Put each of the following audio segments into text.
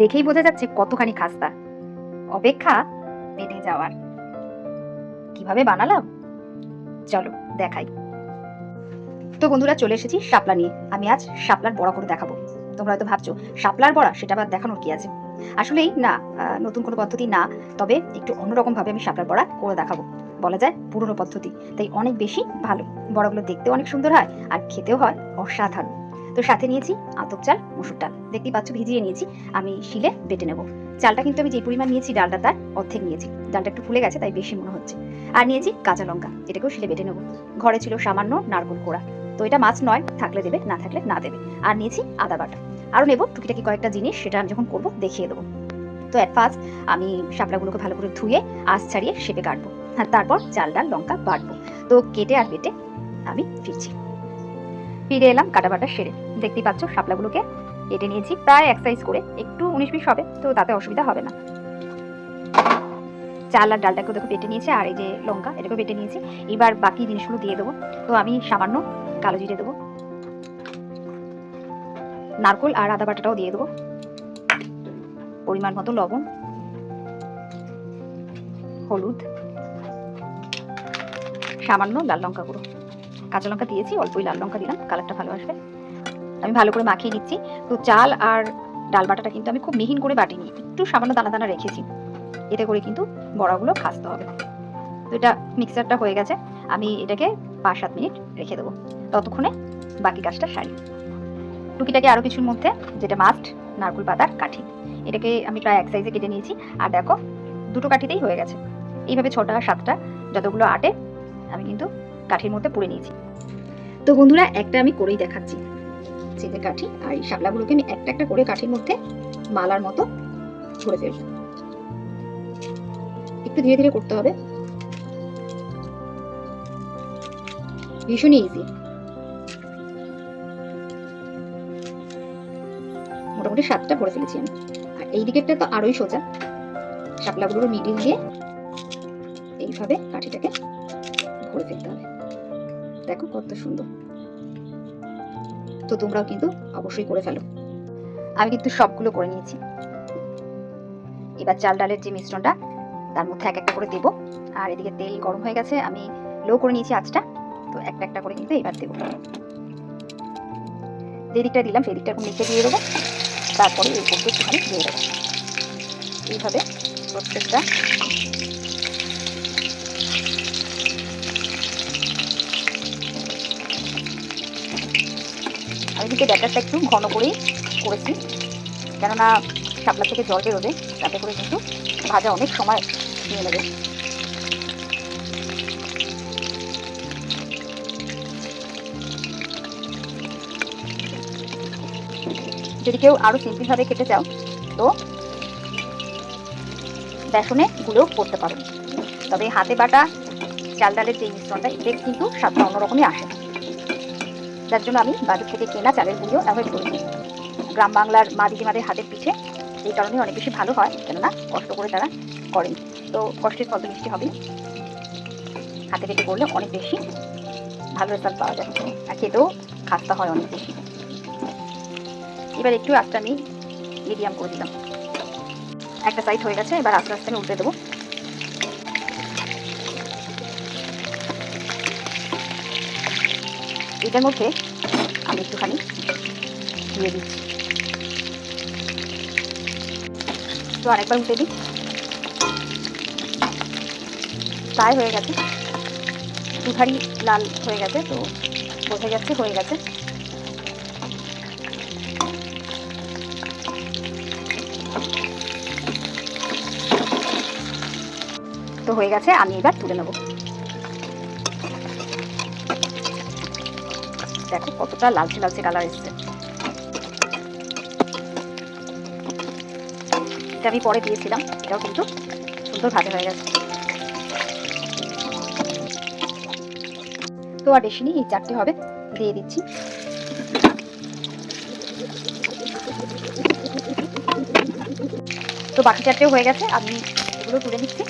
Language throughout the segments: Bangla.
দেখেই বোঝা যাচ্ছে কতখানি খাস্তা। অপেক্ষা পেটে যাওয়ার। কীভাবে বানালাম? চলো, দেখাই। তো বন্ধুরা, চলে এসেছি শাপলা নিয়ে। আমি আজ শাপলার বড়া করে দেখাবো। তোমরা হয়তো ভাবছ, শাপলার বড়া? সেটা আবার দেখানোর কি আছে? আসলেই না নতুন কোনো পদ্ধতি না, তবে একটু অন্যরকম ভাবে আমি শাপলার বড়া করে দেখাবো। বলা যায় পুরনো পদ্ধতি। তাই অনেক বেশি ভালো। বড়াগুলো দেখতেও অনেক সুন্দর হয়, আর খেতেও হয় অসাধারণ। তো সাথে নিয়েছি আতপ চাল, মুসুর ডাল। দেখতেই পাচ্ছ ভিজিয়ে নিয়েছি। আমি শিলে বেটে নেব। চালটা কিন্তু আমি যে পরিমাণ নিয়েছি ডালটা, তার অর্ধেক নিয়েছি। ডালটা একটু ফুলে গেছে, তাই বেশি মনে হচ্ছে। আর নিয়েছি কাঁচা লঙ্কা এটাকেও শিলে বেটে নেব। ঘরে ছিল সামান্য নারকোল কোড়া। তো এটা মাছ নয়, থাকলে দেবে, না থাকলে না দেবে। আর নিয়েছি আদা বাটা। আরও নেব টুকিটাকি কয়েকটা জিনিস, সেটা আমি যখন করব দেখিয়ে দেবো। তো অ্যাট ফার্স্ট আমি শাপলাগুলোকে ভালো করে ধুয়ে আঁশ ছাড়িয়ে শেপে কাটবো। আর তারপর চাল, ডাল, লঙ্কা বাটবো। তো কেটে আর বেটে আমি ফিরছি। ফিরে এলাম কাটা বাটা সেরে। দেখতেই পাচ্ছ শাপলাগুলোকে কেটে নিয়েছি, প্রায় এক সাইজ করে। একটু উনিশ বিশ হবে, তো তাতে অসুবিধা হবে না। চাল আর ডালটাকেও দেখো বেটে নিয়েছি, আর এই যে লঙ্কা এটাকে বেটে নিয়েছি। এবার বাকি জিনিসগুলো দিয়ে দেবো। তো আমি সামান্য কালো জিরে দেবো। নারকোল আর আদা বাটাটাও দিয়ে দেবো। পরিমাণ মতো লবণ, হলুদ, সামান্য লাল লঙ্কা গুঁড়ো। কাঁচা লঙ্কা দিয়েছি, অল্পই লাল লঙ্কা দিলাম, কালারটা ভালো আসবে। আমি ভালো করে মাখিয়ে নিচ্ছি। তো চাল আর ডাল বাটাটা কিন্তু আমি খুব মিহিন করে বাটিনি, একটু সামান্য দানা দানা রেখেছি। এতে করে কিন্তু বড়াগুলো খাসতে হবে। তো এটা মিক্সারটা হয়ে গেছে, আমি এটাকে পাঁচ সাত মিনিট রেখে দেবো। ততক্ষণে বাকি কাজটা সারি। টুকিটাকে আরও কিছুর মধ্যে, যেটা মাস্ট নারকুল পাতার কাঠি। এটাকে আমি প্রায় এক সাইজে কেটে নিয়েছি। আর দেখো, দুটো কাঠিতেই হয়ে গেছে। এইভাবে ছটা সাতটা যতগুলো আটে, আমি কিন্তু কাঠির মধ্যে পুড়ে নিয়েছি। তো বন্ধুরা, একটা আমি করেই দেখাচ্ছি। চেতে কাঠি আর এই শাপলাগুলোকে আমি একটা একটা করে কাঠির মধ্যে মালার মতো ছড়ে ফেলব। একটু ধীরে ধীরে করতে হবে। ভীষণই ইজি মোটামুটি সাতটা ভরে ফেলেছি আমি। আর এই দিকেরটা তো আরোই সোজা। শাপলাগুলোর মিডিল দিয়ে এইভাবে কাঠিটাকে ভরে ফেলতে হবে। দেখো কত সুন্দর। তো তোমরাও কিন্তু অবশ্যই করে ফেলো। আমি কিন্তু সবগুলো করে নিয়েছি। এবার চাল ডালের যে মিশ্রণটা, তার মধ্যে এক একটা করে দেব। আর এদিকে তেল গরম হয়ে গেছে, আমি লো করে নিয়েছি আঁচটা। তো একটা একটা করে কিন্তু এবার দেবো। যে দিকটা দিলাম, সেই দিকটা নিচে দিয়ে দেবো। তারপরে এই উপর একটুখানি দিয়ে দেবো। এইভাবে প্রত্যেকটা দিকে ব্যাটারটা একটু ঘন করেই করেছি। কেননা শাপলা থেকে জল বেরোবে তাতে করে কিন্তু ভাজা অনেক সময় নিয়ে নেবে। যদি কেউ আরও সিম্পল ভাবে খেতে চাও, তো বেসনে গুঁড়ো করতে পারো। তবে হাতে বাটা চাল ডালের যে মিশ্রণটা, এতে কিন্তু স্বাদটা অন্যরকমই আসে। যার জন্য আমি বাজার থেকে কেনা চালের গুঁড়ো অ্যাভয়েড করি। গ্রাম বাংলার মা দিদিমাদের হাতের পিঠে এই কারণে অনেক বেশি ভালো হয়, কেননা কষ্ট করে তারা করেন। তো কষ্টের ফল তো মিষ্টি হবেই। হাতে পেটে করলে অনেক বেশি ভালো রেজাল্ট পাওয়া যায়। আর খেতেও খাস্তা হয় অনেক বেশি। এবার একটু আস্তে আমি মিডিয়াম করে দিলাম। একটা সাইড হয়ে গেছে, এবার আস্তে আস্তে আমি উল্টে দেবো। এটার মধ্যে আমি একটুখানি দিয়ে দিচ্ছি। তো আরেকবার উল্টে দিই। প্রায় হয়ে গেছে। দুধারি লাল হয়ে গেছে, তো বোঝা যাচ্ছে হয়ে গেছে। তো হয়ে গেছে, আমি এবার তুলে নেব। দেখো কতটা লালচে লালচে কালার এসছে। এটা আমি পরে দিয়েছিলাম, এটাও কিন্তু সুন্দর ভাজা হয়ে গেছে। তো আর বেশি নেই, এই চারটে হবে, দিয়ে দিচ্ছি। তো বাকি চারটেও হয়ে গেছে, আমি এগুলো তুলে নিচ্ছি।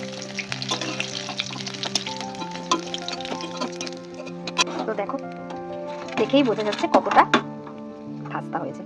তো দেখো দেখেই বোঝা যাচ্ছে কতটা খাস্তা হয়েছে।